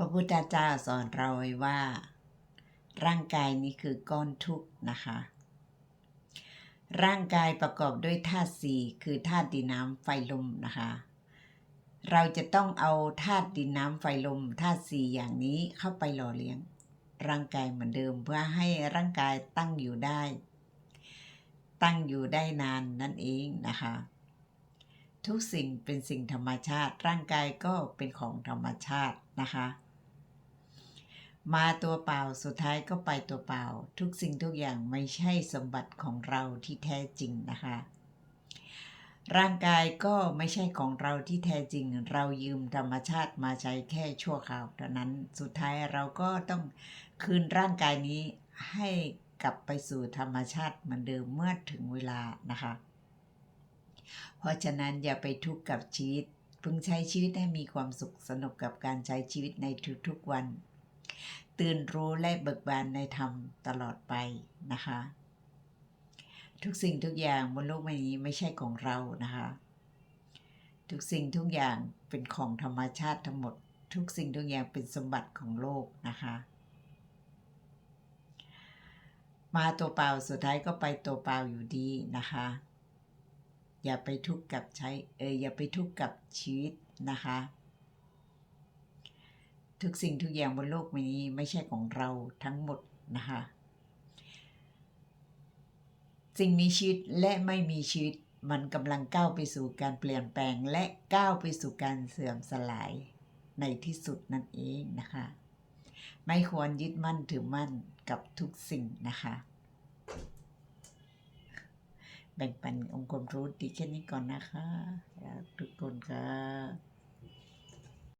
ระพุทธเจ้าสอนเราไว้ว่า ร่างกายนี้คือก้อนทุกข์นะคะ ร่างกายประกอบด้วยธาตุสี่คือธาตุดินน้ำไฟลมนะคะ เราจะต้องเอาธาตุดินน้ำไฟลมธาตุสี่อย่างนี้เข้าไปหล่อเลี้ยง ร่างกายเหมือนเดิมเพื่อให้ร่างกายตั้งอยู่ได้ ตั้งอยู่ได้นานนั่นเองนะคะทุกสิ่งเป็นสิ่งธรรมชาติ ร่างกายก็เป็นของธรรมชาตินะคะ มาตัวเปล่าสุดท้ายก็ไปตัวเปล่า ทุกสิ่งทุกอย่างไม่ใช่สมบัติของเราที่แท้จริงนะคะ ร่างกายก็ไม่ใช่ของเราที่แท้จริง เรายืมธรรมชาติมาใช้แค่ชั่วคราวเท่านั้นสุดท้ายเราก็ต้องคืนร่างกายนี้ให้กลับไปสู่ธรรมชาติเหมือนเดิมเมื่อถึงเวลานะคะ เพราะฉะนั้นอย่าไปทุกข์กับชีวิตพึงใช้ชีวิตให้มีความสุขสนุกกับการใช้ชีวิตในทุกๆวัน ตื่นรู้และเบิกบานในธรรมตลอดไปนะคะ ทุกสิ่งทุกอย่างบนโลกใบนี้ไม่ใช่ของเรานะคะ ทุกสิ่งทุกอย่างเป็นของธรรมชาติทั้งหมด ทุกสิ่งทุกอย่างเป็นสมบัติของโลกนะคะมาตัวเปล่าสุดท้ายก็ไปตัวเปล่าอยู่ดีนะคะ อย่าไปทุกข์กับใช้เอออย่าไปทุกข์กับชีวิตนะคะ ทุกสิ่งทุกอย่างบนโลกใบนี้ไม่ใช่ของเราทั้งหมดนะคะสิ่งมีชีวิตและไม่มีชีวิตมันกำลังก้าวไปสู่การเปลี่ยนแปลงและก้าวไปสู่การเสื่อมสลายในที่สุดนั่นเองนะคะ ไม่ควรยึดมั่นถือมั่นกับทุกสิ่งนะคะ แบ่งปันองค์ความรู้ดีแค่นี้ก่อนนะคะทุกคนค่ะ